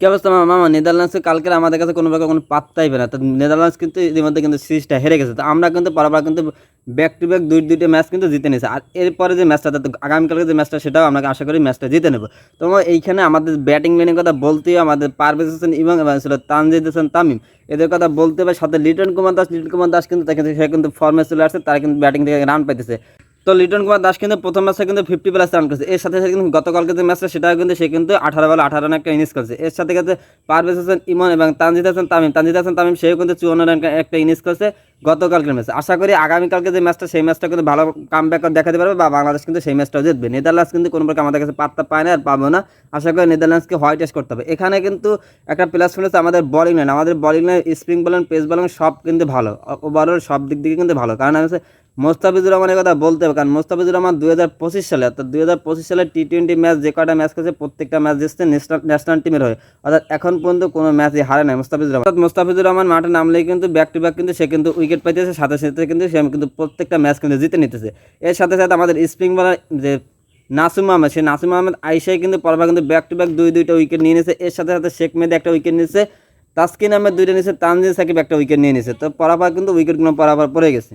কি অবস্থা, মামা? মামা নেদারল্যান্ডসে কালকে আমাদের কাছে কোনো প্রকার কোনো পাত্তাই পেয়ে না। তো নেদারল্যান্ডস কিন্তু ইতিমধ্যে কিন্তু সিরিজটা হেরে গেছে। তো আমরা কিন্তু পরপর কিন্তু ব্যাক টু ব্যাক দুই, দুইটা ম্যাচ কিন্তু জিতে নিয়েছে। আর এরপরে যে ম্যাচটা তো আগামীকালকে যে ম্যাচটা সেটাও আমরা আশা করি ম্যাচটা জিতে নেব। তো এইখানে আমাদের ব্যাটিং লাইনের কথা বলতেই আমাদের পারভেজ হোসেন এবং ছিল তানজিদ হোসেন তামিম। এদের কথা বলতে হবে সাথে লিটন কুমার দাস, লিটন কুমার দাস কিন্তু সে কিন্তু ফর্মে চলে আসছে, তারা কিন্তু ব্যাটিং থেকে রান পাইতেছে। তো লিটন কুমার দাস কিন্তু প্রথম ম্যাচে কিন্তু ফিফটি প্লাস রান করেছে। এর সাথে সাথে কিন্তু গতকালকে যে ম্যাচটা সেটাও কিন্তু সে কিন্তু আঠারো বলে আঠারো রান একটা ইনিংস করেছে। এর সাথে সাথে পারভেজ হোসেন, ইমন এবং তানজিদ হাসান, তামিম, তানজিদ হাসান, তামিম সেও কিন্তু চুয়ান্ন রান একটা ইনিংস করেছে গতকালকের ম্যাচে আশা করি আগামীকালকে যে ম্যাচটা সেই ম্যাচটা কিন্তু ভালো কাম ব্যাক দেখাতে পারবে বা বাংলাদেশ কিন্তু সেই ম্যাচটাও জিতবে। নেদারল্যান্ডস কিন্তু কোনো প্রকার আমাদের কাছে পাত্তা পায় না আর পাবো না। আশা করি নেদারল্যান্ডসকে হোয়াইট টেস্ট করতে হবে। এখানে কিন্তু একটা প্লাস পয়েন্ট হচ্ছে আমাদের বলিং লাইন আমাদের বলিং লাইন স্প্রিং বলেন পেস বলেন সব কিন্তু ভালো। ওভারঅল সব দিক থেকে কিন্তু ভালো। কারণ হচ্ছে মোস্তাফিজুর রহমানের কথা বলতে হবে, কারণ মোস্তাফিজুর রহমান দুই হাজার পঁচিশ সালে, অর্থাৎ দুই হাজার পঁচিশ সালে টি টোয়েন্টি ম্যাচ যে কটা ম্যাচ করেছে প্রত্যেকটা ম্যাচ জিতছে ন্যাশনাল টিমের হয়ে। অর্থাৎ এখন পর্যন্ত কোনো ম্যাচই হারে নাই মোস্তাফিজুর রহমান। অর্থাৎ মোস্তাফিজুর রহমান মাঠে নামলেই কিন্তু ব্যাক টু ব্যাক কিন্তু সে কিন্তু উইকেট পাইতেছে, সাথে সাথে কিন্তু সে কিন্তু প্রত্যেকটা ম্যাচ কিন্তু জিতে নিতেছে। এর সাথে সাথে আমাদের স্প্রিং বলার যে নাসুম আহমেদ, সেই নাসুম আহমেদ আইসাই কিন্তু পরবার কিন্তু ব্যাক টু ব্যাক দুই, দুইটা উইকেট নিয়ে নিয়েছে এর সাথে সাথে শেখ মেহেদি একটা উইকেট নিয়েছে তাসকিন আহমেদ দুইটা নিয়েছে তানজিদ সাকিব একটা উইকেট নিয়ে নিয়েছে তো পরাপর কিন্তু উইকেটগুলো পরাপর পড়ে গেছে।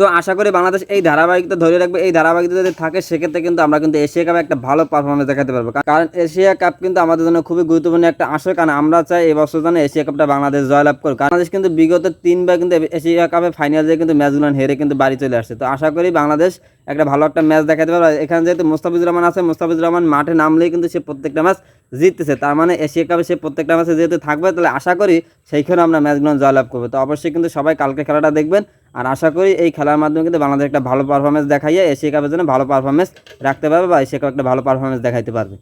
তো আশা করি বাংলাদেশ এই ধারাবাহিকতা ধরে রাখবে। এই ধারাবাহিকতা যদি থাকে, সেক্ষেত্রে কিন্তু আমরা কিন্তু এশিয়া কাপে একটা ভালো পারফরমেন্স দেখাতে পারব। কারণ এশিয়া কাপ কিন্তু আমাদের জন্য খুবই গুরুত্বপূর্ণ একটা আসর। কারণ আমরা চাই এই বছর যেন এশিয়া কাপটা বাংলাদেশ জয়লাভ করুক। বাংলাদেশ কিন্তু বিগত তিনবার কিন্তু এশিয়া কাপে ফাইনাল দিয়ে কিন্তু ম্যাচগুলো হেরে কিন্তু বাড়ি চলে আসছে। তো আশা করি বাংলাদেশ একটা ভালো একটা ম্যাচ দেখাতে পারবে। এখানে যেহেতু মোস্তাফিজুর রহমান আছে, মোস্তাফিজুর রহমান মাঠে নামলেই কিন্তু সে প্রত্যেকটা ম্যাচ জিততেছে। তার মানে এশিয়া কাপে সে প্রত্যেকটা ম্যাচে যেহেতু থাকবে, তাহলে আশা করি সেইখানে আমরা ম্যাচগুলো জয়লাভ করব। তো অবশ্যই কিন্তু সবাই কালকে খেলাটা দেখবেন। আর আশা করি এই খেলার মাধ্যমে কিন্তু বাংলাদেশ একটা ভালো পারফরমেন্স দেখাইয়ে এশিয়া কাপের জন্য ভালো পারফরমেন্স রাখতে পারবে বা এশিয়া কাপ একটা ভালো পারফরমেন্স দেখাইতে পারবে।